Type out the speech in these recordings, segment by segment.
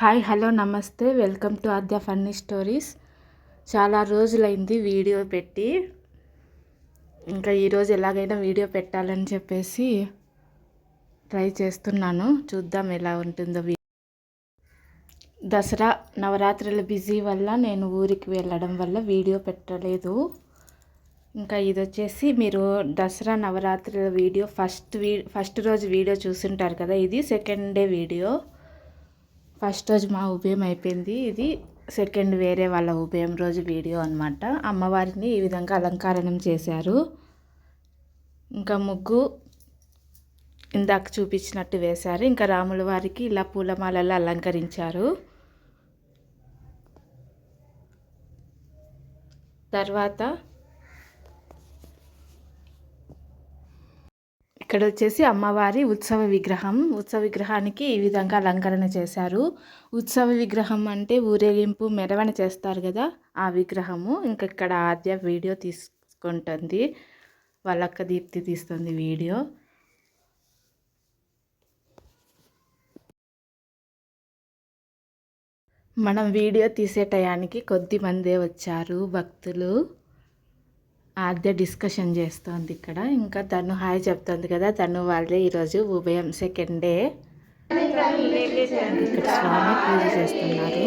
Hi hello నమస్తే. Welcome to Aadya funny stories. చాలా రోజులైంది వీడియో పెట్టి. ఇంకా ఈరోజు ఎలాగైనా వీడియో పెట్టాలని చెప్పేసి ట్రై చేస్తున్నాను. చూద్దాం ఎలా ఉంటుందో దసరా నవరాత్రుల బిజీ వల్ల నేను ఊరికి వెళ్ళడం వల్ల వీడియో పెట్టలేదు. ఇంకా ఇది వచ్చేసి మీరు దసరా నవరాత్రుల వీడియో ఫస్ట్ వీ ఫస్ట్ రోజు వీడియో చూసుంటారు కదా ఇది సెకండ్ డే వీడియో. ఫస్ట్ రోజు మా ఉభయం అయిపోయింది. ఇది సెకండ్ వేరే వాళ్ళ ఉభయం రోజు వీడియో అనమాట అమ్మవారిని ఈ విధంగా అలంకరణం చేశారు. ఇంకా ముగ్గు ఇందాక చూపించినట్టు వేశారు. ఇంకా రాముల వారికి ఇలా పూలమాలలో అలంకరించారు. తర్వాత ఇక్కడ వచ్చేసి అమ్మవారి ఉత్సవ విగ్రహం. ఉత్సవ విగ్రహానికి ఈ విధంగా అలంకరణ చేశారు. ఉత్సవ విగ్రహం అంటే ఊరేగింపు మెరవణ చేస్తారు కదా ఆ విగ్రహము. ఇంకా ఇక్కడ ఆద్య వీడియో తీసుకుంటుంది. వాళ్ళక్క దీప్తి తీస్తుంది వీడియో. మనం వీడియో తీసే టయానికి కొద్ది మందే వచ్చారు భక్తులు. ఆద్య డిస్కషన్ చేస్తోంది ఇక్కడ. ఇంకా తను హాయ్ చెప్తోంది కదా తను వాళ్ళే ఈరోజు ఉభయం సెకండ్ డే ఇక్కడ స్వామి పూజ చేస్తున్నారు.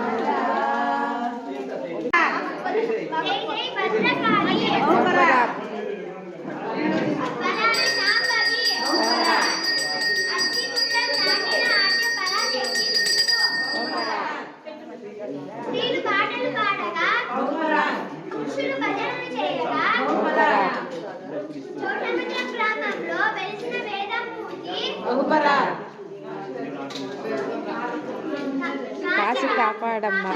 కాసి కాపాడమ్మా.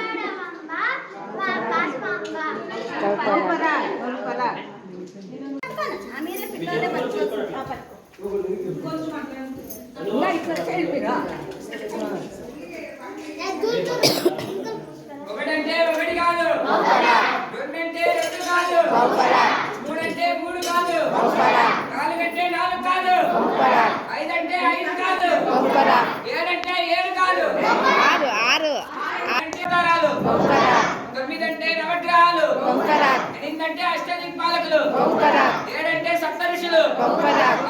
ఒకటంటే ఒకటి కాదు రెండంటే రెండు కాదు మూడంటే మూడు కాదు నాలుగంటే నాలుగు కాదు ఐదంటే ఐదు కాదు ఏడంటే ఏడు కాదు ఆరు ఆరు అంటే తారాలు తొమ్మిదంటే నవగ్రహాలు ఎనిమిదంటే అష్టదిక్పాలకులు ఏడంటే సప్త ఋషులు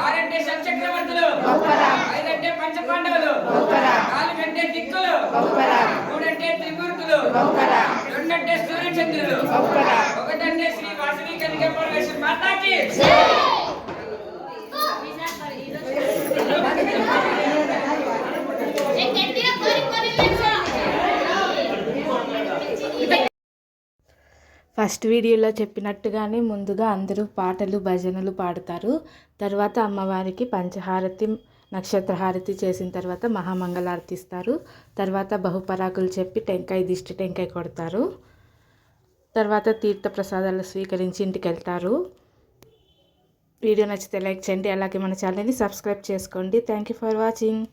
ఆరంటే సంచక్రవర్తులు ఐదంటే పంచపాండవులు. నాలుగంటే దిక్కులు. మూడంటే త్రిమూర్తులు. రెండంటే సూర్యచంద్రులు. ఒకటంటే శ్రీ వాసవి కనిక పరమేశ్వర మాతాకి. ఫస్ట్ వీడియోలో చెప్పినట్టుగానే ముందుగా అందరూ పాటలు భజనలు పాడతారు. తర్వాత అమ్మవారికి పంచహారతి నక్షత్రహారతి చేసిన తర్వాత మహామంగళారతి ఇస్తారు తర్వాత బహుపరాకులు చెప్పి టెంకాయ దిష్టి టెంకాయ కొడతారు. తర్వాత తీర్థ ప్రసాదాలు స్వీకరించి ఇంటికి వెళ్తారు. వీడియో నచ్చితే లైక్ చేయండి. అలాగే మన ఛానల్ని సబ్స్క్రైబ్ చేసుకోండి. Thank you for watching.